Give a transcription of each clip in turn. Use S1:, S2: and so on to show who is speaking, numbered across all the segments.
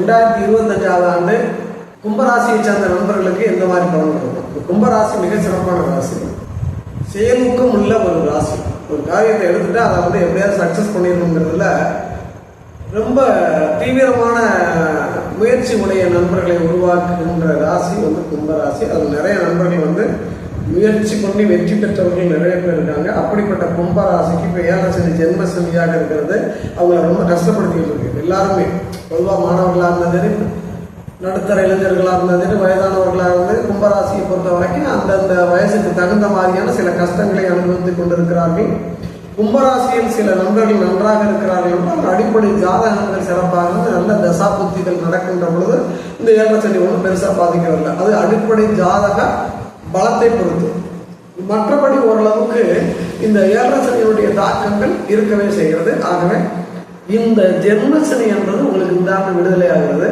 S1: ரெண்டாயிரத்தி இருபத்தஞ்சாவது ஆண்டு கும்பராசியை சேர்ந்த நண்பர்களுக்கு எந்த மாதிரி பலன் இருக்கும் கும்பராசி மிக சிறப்பான ராசி. செயலுக்கும் உள்ள ஒரு ராசி. ஒரு காரியத்தை எடுத்துட்டு அதை வந்து எப்படியாவது சக்ஸஸ் பண்ணிடணுங்கிறதுல ரொம்ப தீவிரமான முயற்சி உடைய நண்பர்களை உருவாக்குகின்ற ராசி வந்து கும்பராசி. அது நிறைய நண்பர்கள் வந்து முயற்சி பண்ணி வெற்றி பெற்றவர்கள் நிறைய பேர் இருக்காங்க. அப்படிப்பட்ட கும்பராசிக்கு இப்போ ஏழசனி ஜென்ம சனியாக இருக்கிறது. அவங்கள ரொம்ப கஷ்டப்படுத்திட்டு இருக்கு. எல்லாருமே பொதுவாக மாணவர்களாக இருந்தது நடுத்தர இளைஞர்களாக இருந்தது வயதானவர்களாக இருந்து கும்பராசியை பொறுத்த வரைக்கும் அந்தந்த வயசுக்கு தகுந்த மாதிரியான சில கஷ்டங்களை அனுபவித்துக் கொண்டிருக்கிறார்கள். கும்பராசியில் சில நண்பர்கள் நன்றாக இருக்கிறார்கள் என்றால் அடிப்படை ஜாதகங்கள் சிறப்பாக இருந்து நல்ல தசா புத்திகள் நடக்கின்ற பொழுது இந்த ஏழரை சனி ஒன்றும் பெருசாக பாதிக்கிறதில்ல அது அடிப்படை ஜாதக பலத்தை பொறுத்து. மற்றபடி ஓரளவுக்கு இந்த ஏழரை தாக்கங்கள் இருக்கவே செய்கிறது. ஆகவே இந்த ஜென்மசனி என்றது என்பது உங்களுக்கு இந்த ஆண்டு விடுதலை ஆகிறது.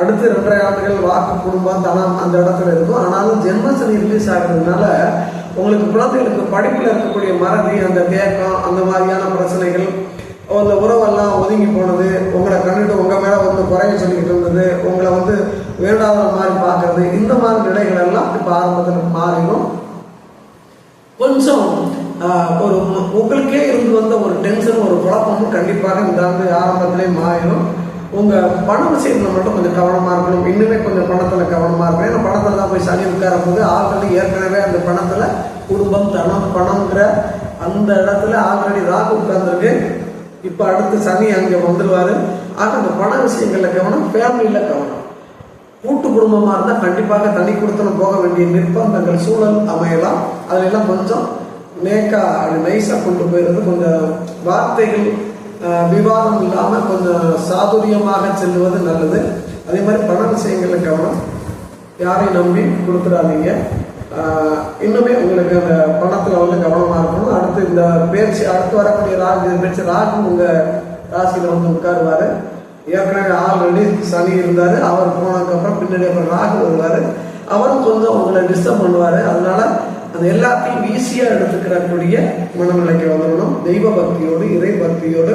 S1: அடுத்து ரெண்டரை ஆண்டுகள் வாக்கு குடும்பம் தனம் அந்த இடத்துல இருக்கும். ஆனாலும் ஜென்மசனி ரிலீஸ் ஆகிறதுனால உங்களுக்கு குழந்தைகளுக்கு படிப்பில் இருக்கக்கூடிய மறதி அந்த தேக்கம் அந்த மாதிரியான பிரச்சனைகள் அந்த உறவெல்லாம் ஒதுங்கி போனது உங்களை கண்டுட்டு உங்கள் மேலே வந்து குறைய சொல்லிக்கிட்டு இருந்தது உங்களை வந்து வேண்டாத மாதிரி பார்க்கறது இந்த மாதிரி நிலைகள் ஆரம்பத்தில் மாறிடும். கொஞ்சம் ஒரு உங்களுக்கே இருந்து வந்த ஒரு டென்ஷன் ஒரு குழப்பமும் கண்டிப்பாக இந்த ஆண்டு ஆரம்பத்திலே மாறிடும். உங்க பண விஷயத்துல மட்டும் கொஞ்சம் கவனமா இருக்கணும். இன்னுமே கொஞ்சம் பணத்துல கவனமா இருக்கணும். ஏன்னா பணத்துல தான் போய் சனி உட்கார போது ஆல்ரெடி ஏற்கனவே அந்த பணத்துல குடும்பம் தனம் பணம்ங்கிற அந்த இடத்துல ஆல்ரெடி ராகு உட்கார்ந்துருக்கு. இப்போ அடுத்து சனி அங்கே வந்துடுவார் ஆக அந்த பண விஷயங்கள்ல கவனம் ஃபேமிலியில கவனம். கூட்டு குடும்பமாக இருந்தால் கண்டிப்பாக தனி கொடுத்தனம் போக வேண்டிய நிர்பந்தங்கள் சூழல் அமையலாம். அதுல கொஞ்சம் நேக்கா அப்படி நைஸாக கொண்டு போயிருந்து கொஞ்சம் வார்த்தைகள் விவாதம் இல்லாமல் கொஞ்சம் சாதுரியமாக செல்வது நல்லது. அதே மாதிரி பண விஷயங்களில் கவனம். யாரையும் நம்பி கொடுத்துடாதீங்க. இன்னுமே உங்களுக்கு அந்த பணத்தில் வந்து கவனமாக இருக்கணும். அடுத்து இந்த பேச்சு அடுத்து வரக்கூடிய ராகு பேச்சு ராகு உங்கள் ராசியில் வந்து உட்காருவாரு. ஏற்கனவே ஆல்ரெடி சனி இருந்தார் அவர் போனதுக்கப்புறம் பின்னாடி அப்புறம் ராகு வருவார். அவரும் கொஞ்சம் உங்களை டிஸ்டர்ப் பண்ணுவார். அதனால அது எல்லாத்தையும் ஈஸியாக எடுத்துக்கிறக்கூடிய மனநிலைக்கு வந்துடணும். தெய்வ பக்தியோடு இறை பக்தியோடு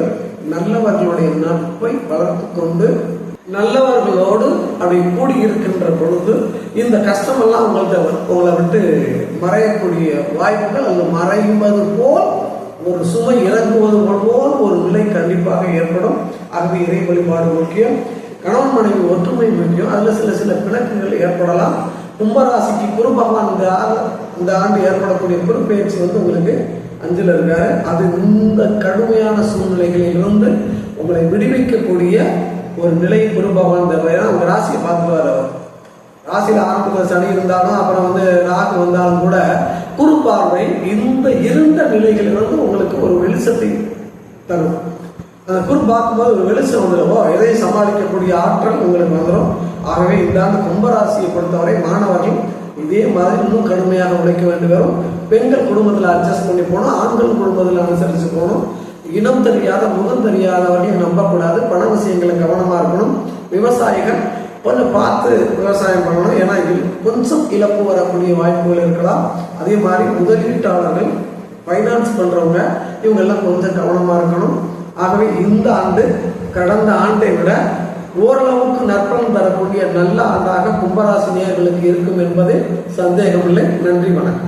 S1: நல்லவர்களுடைய நட்பை வளர்த்து கொண்டு நல்லவர்களோடு அப்படி கூடி இருக்கின்ற பொழுது இந்த கஷ்டமெல்லாம் உங்கள்கிட்ட உங்களை விட்டு மறையக்கூடிய வாய்ப்புகள் அல்லது மறைவது போல் ஒரு சுமை இறங்குவது போல் ஒரு நிலை கண்டிப்பாக ஏற்படும் ஆகவே இறை வழிபாடு முக்கியம். கணவன் மனைவி ஒற்றுமை முக்கியம். அதில் சில சில பிணக்குகள் ஏற்படலாம். கும்பராசிக்கு குரு பகவான் இந்த இந்த ஆண்டு ஏற்படக்கூடிய குரு பயிற்சி வந்து உங்களுக்கு அஞ்சில் இருக்காரு. அது இந்த கடுமையான சூழ்நிலைகளிலிருந்து உங்களை விடுவிக்கக்கூடிய ஒரு நிலை குரு பகவான் தருவார் ஏன்னா உங்க ராசியை பார்த்துருவார் அவர். ராசியில் ஆரம்பத்தில் சனி இருந்தாலும் அப்புறம் வந்து ராகு வந்தாலும் கூட குறும்பார்வை பார்வை இந்த இருந்த நிலைகளிலிருந்து உங்களுக்கு ஒரு வெளிச்சத்தை தரும். அந்த குரு பார்க்கும்போது ஒரு வெளிச்சம் வந்துடுமோ எதையும் சமாளிக்கக்கூடிய ஆற்றல் உங்களுக்கு வந்துடும் ஆகவே இந்த ஆண்டு கும்பராசியை பொறுத்தவரை மாணவர்கள் இதே மாதிரி இன்னும் கடுமையாக உழைக்க வேண்டி வரும். பெண்கள் குடும்பத்தில் அட்ஜஸ்ட் பண்ணி போகணும். ஆண்கள் குடும்பத்தில் அனுசரித்து போகணும். இனம் தெரியாத முகம் தெரியாதவர்களையும் நம்பக்கூடாது. பண விஷயங்களை கவனமாக இருக்கணும். விவசாயிகள் கொஞ்சம் பார்த்து விவசாயம் பண்ணணும். ஏன்னா கொஞ்சம் இழப்பு வரக்கூடிய வாய்ப்புகள் இருக்கலாம். அதே மாதிரி முதலீட்டாளர்கள் ஃபைனான்ஸ் பண்ணுறவங்க இவங்கெல்லாம் கொஞ்சம் கவனமாக இருக்கணும். ஆகவே இந்த ஆண்டு கடந்த ஆண்டை விட ஓரளவுக்கு நற்பலன் தரக்கூடிய நல்ல ஆண்டாக கும்பராசி நேயர்களுக்கு இருக்கும் என்பது சந்தேகமில்லை. நன்றி வணக்கம்.